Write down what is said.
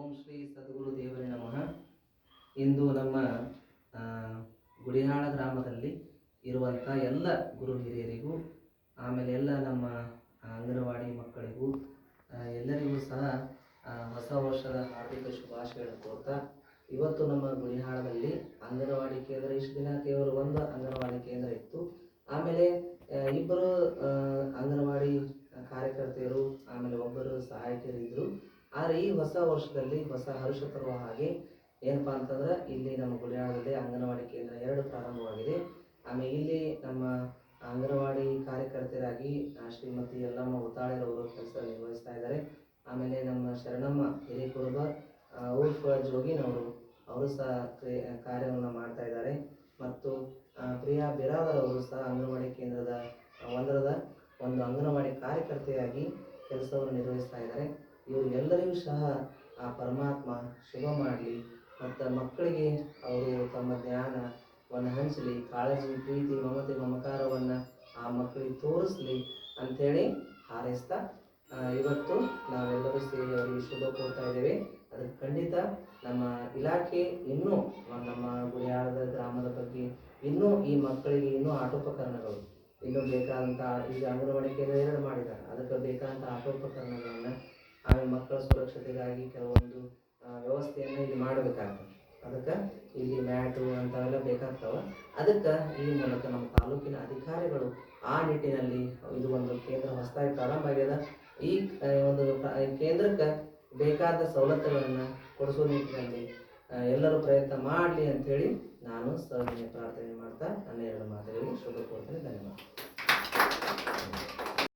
ಓಂ ಶ್ರೀ ಸದ್ಗುರು ದೇವರೇ ನಮಃ. ಇಂದು ನಮ್ಮ ಗುಡಿಹಾಳ ಗ್ರಾಮದಲ್ಲಿ ಇರುವಂಥ ಎಲ್ಲ ಗುರು ಹಿರಿಯರಿಗೂ, ಆಮೇಲೆ ಎಲ್ಲ ನಮ್ಮ ಅಂಗನವಾಡಿ ಮಕ್ಕಳಿಗೂ ಎಲ್ಲರಿಗೂ ಸಹ ಹೊಸ ವರ್ಷದ ಹಾರ್ದಿಕ ಶುಭಾಶಯಗಳನ್ನು ಕೋರ್ತಾ, ಇವತ್ತು ನಮ್ಮ ಗುಡಿಹಾಳದಲ್ಲಿ ಅಂಗನವಾಡಿ ಕೇಂದ್ರ, ಇಷ್ಟು ದಿನ ಕೇವಲ ಒಂದು ಅಂಗನವಾಡಿ ಕೇಂದ್ರ ಇತ್ತು. ಆಮೇಲೆ ಇಬ್ಬರು ಅಂಗನವಾಡಿ ಕಾರ್ಯಕರ್ತೆಯರು, ಆಮೇಲೆ ಒಬ್ಬರು ಸಹಾಯಕರಿದ್ದರು ಆದರೆ ಈ ಹೊಸ ವರ್ಷದಲ್ಲಿ ಹೊಸ ಹರುಷ ತರುವ ಹಾಗೆ ಏನಪ್ಪ ಅಂತಂದ್ರೆ ಇಲ್ಲಿ ನಮ್ಮ ಗುಡಿಯಾಳದಲ್ಲಿ ಅಂಗನವಾಡಿ ಕೇಂದ್ರ ಎರಡು ಪ್ರಾರಂಭವಾಗಿದೆ. ಆಮೇಲೆ ಇಲ್ಲಿ ನಮ್ಮ ಅಂಗನವಾಡಿ ಕಾರ್ಯಕರ್ತರಾಗಿ ಶ್ರೀಮತಿ ಯಲ್ಲಮ್ಮ ಉತ್ತಾಳೆರವರು ಕೆಲಸ ನಿರ್ವಹಿಸ್ತಾ ಇದ್ದಾರೆ. ಆಮೇಲೆ ನಮ್ಮ ಶರಣಮ್ಮ ಹಿರೇಕುರುಬ ಉರ್ಫ್ ಜೋಗಿನವರು ಅವರು ಸಹ ಕ್ರಿಯೆ, ಕಾರ್ಯವನ್ನು ಮಾಡ್ತಾ ಇದ್ದಾರೆ. ಮತ್ತು ಪ್ರಿಯಾ ಬಿರಾದರ್ ಅವರು ಸಹ ಅಂಗನವಾಡಿ ಕೇಂದ್ರದ ಒಂದರದ ಒಂದು ಅಂಗನವಾಡಿ ಕಾರ್ಯಕರ್ತೆಯಾಗಿ ಕೆಲಸವನ್ನು ನಿರ್ವಹಿಸ್ತಾ ಇದ್ದಾರೆ. ಇವರು ಎಲ್ಲರಿಗೂ ಸಹ ಆ ಪರಮಾತ್ಮ ಶುಭ ಮಾಡಲಿ ಮತ್ತು ಮಕ್ಕಳಿಗೆ ಅವರು ತಮ್ಮ ಜ್ಞಾನವನ್ನು ಹಂಚಲಿ, ಕಾಳಜಿ, ಪ್ರೀತಿ, ಮಮತೆ, ಮಮಕಾರವನ್ನು ಆ ಮಕ್ಕಳಿಗೆ ತೋರಿಸಲಿ ಅಂಥೇಳಿ ಹಾರೈಸ್ತಾ ಇವತ್ತು ನಾವೆಲ್ಲರೂ ಸೇರಿ ಅವರಿಗೆ ಶುಭ ಕೋರ್ತಾ ಇದ್ದೇವೆ. ಅದಕ್ಕೆ ಖಂಡಿತ ನಮ್ಮ ಇಲಾಖೆ ಇನ್ನೂ ನಮ್ಮ ಗುಡಿಯಾಳದ ಗ್ರಾಮದ ಬಗ್ಗೆ ಇನ್ನೂ ಈ ಮಕ್ಕಳಿಗೆ ಇನ್ನೂ ಆಟೋಪಕರಣಗಳು, ಇನ್ನೂ ಬೇಕಾದಂಥ ಈಗ ಅಂಗನವಾಡಿ ಕೇಂದ್ರ ಎರಡು ಮಾಡಿದ್ದಾರೆ. ಅದಕ್ಕೆ ಬೇಕಾದಂಥ ಆಟೋಪಕರಣಗಳನ್ನು ಆಮೇಲೆ ಮಕ್ಕಳ ಸುರಕ್ಷತೆಗಾಗಿ ಕೆಲವೊಂದು ವ್ಯವಸ್ಥೆಯನ್ನು ಇಲ್ಲಿ ಮಾಡಬೇಕಾಗ್ತದೆ. ಅದಕ್ಕೆ ಇಲ್ಲಿ ಮ್ಯಾಟು ಅಂಥವೆಲ್ಲ ಬೇಕಾಗ್ತವೆ. ಅದಕ್ಕೆ ಈ ಮೂಲಕ ನಮ್ಮ ತಾಲೂಕಿನ ಅಧಿಕಾರಿಗಳು ಆ ನಿಟ್ಟಿನಲ್ಲಿ ಇದು ಒಂದು ಕೇಂದ್ರ ಹೊಸದಾಗಿ ಪ್ರಾರಂಭ ಆಗ್ಯದ. ಈ ಒಂದು ಕೇಂದ್ರಕ್ಕೆ ಬೇಕಾದ ಸವಲತ್ತುಗಳನ್ನು ಕೊಡಿಸೋ ನಿಟ್ಟಿನಲ್ಲಿ ಎಲ್ಲರೂ ಪ್ರಯತ್ನ ಮಾಡಲಿ ಹೇಳಿ ನಾನು ಸರ್ ಪ್ರಾರ್ಥನೆ ಮಾಡ್ತಾ ನನ್ನ ಎರಡು ಮಾತುಗಳಿಗೆ ಶುಭ ಕೋರ್ತೇನೆ, ಧನ್ಯವಾದ.